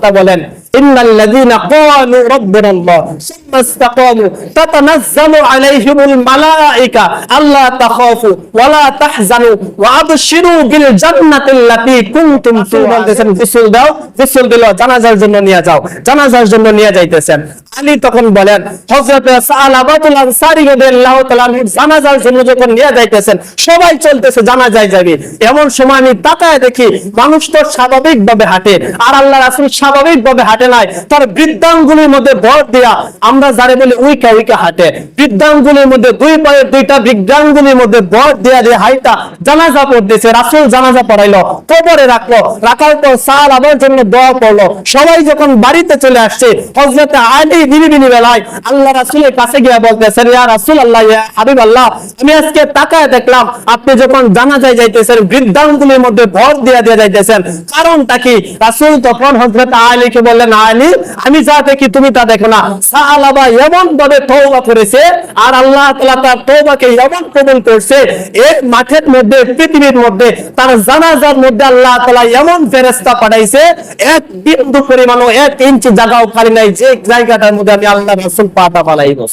তাআলা বলেন। তাতানাজ্জালু আলাইহিমুল মালায়েকা আল্লা তাখাফু ওয়া লা তাহজানু ওয়া আবশিরু বিল জান্নাতিল্লাতী কুনতুম বলতেছেন গোসল দাও গোসল দিল জানাজার জন্য নিয়ে যাও জানাজার জন্য নিয়ে যাইতেছেন। আলী তখন বলেন হযরত সালাবাতুল আনসারী রাদিয়াল্লাহু তাআলা জানাজার জন্য যখন নিয়ে যাইতেছেন সবাই চলতেছে জানাজায় যাবে। এমন সময় আমি তাকায় দেখি মানুষ তো স্বাভাবিক ভাবে হাঁটে আর আল্লাহ রাসূল স্বাভাবিক ভাবে হাঁটে নাই, তার বৃদ্ধাঙ্গুলির মধ্যে ভর দিয়া আমরা যারে বলি উইকা উইকা হাঁটে। বৃদ্ধাঙ্গুলির মধ্যে দুই পায়ের দুইটা বৃদ্ধাঙ্গুলির মধ্যে ভর দিয়া দিয়ে হাইটা জানাজা পড়তেছে, রাসূল জানাজা পড়াইলো, কবরে রাখল, রাখার পর সাল আমার জন্য দোয়া করল। সবাই যখন বাড়িতে চলে আসছে, হযরত আলী নিরিবিনি বেলায় আল্লাহ রাসূলের কাছে গিয়ে বলতেছেন, ইয়া রাসূল আল্লাহ ইয়া হাবিব আল্লাহ আমি আজকে তাকায় দেখলাম, আপনি যখন জানাজায় যাইতেছেন, বৃদ্ধাঙ্গুলির মধ্যে ভর দিয়া দিয়ে যাইতেছেন, কারণটা কি? রাসূল তখন হযরত আলীকে বললেন আমি যা দেখি তুমি তা দেখো না। সাহাবা এমন ভাবে তওবা করেছে, আর আল্লাহ তাআলা তার তওবাকে এমন করছে এই মাঠের মধ্যে, পৃথিবীর মধ্যে, তার জানাজার মধ্যে আল্লাহ তাআলা এমন ফেরেশতা পাঠাইছে, এক বিন্দু এক ইঞ্চি জায়গাও খালি নাই, যে জায়গাটার মধ্যে আমি আল্লাহ রাসূল পাটা পালাইবো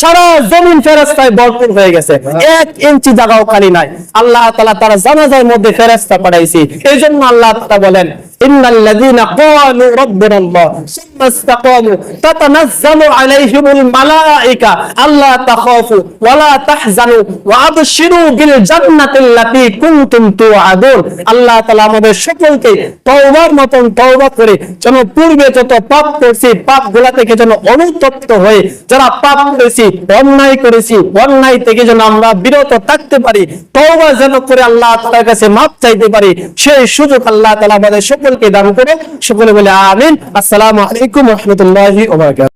সারা জমিন ফেরেশতায় ভরপুর হয়ে গেছে, এক ইঞ্চি জায়গাও খালি নাই। আল্লাহ তাআলা তার জানাজার মধ্যে ফেরেশতা পাঠাইছে এইজন্য আল্লাহ তাআলা বলেন إن الذين قالوا ربنا الله ثم استقاموا تتنزل عليهم الملائكة ألا تخافوا ولا تحزنوا وأبشروا بالجنة التي كنتم توعدون আল্লাহ তাআলা আমাদের সকলকে তওবার মতন তওবা করে যেন পূর্বে যত পাপ করছি পাপ গুলা থেকে যেন অনুতপ্ত হয়ে যারা পাপ করেছি অন্যায় করেছি অন্যায় থেকে যেন আমরা বিরত থাকতে পারি তওবা যেন করে আল্লাহ তাআলার কাছে মাপ চাইতে পারি সেই সুযোগ আল্লাহ তাআলা আমাদের সকলকে দান করে সকলে বলে আমিন আসসালামু আলাইকুম ওয়া রাহমাতুল্লাহি ওয়া বারাকাতুহু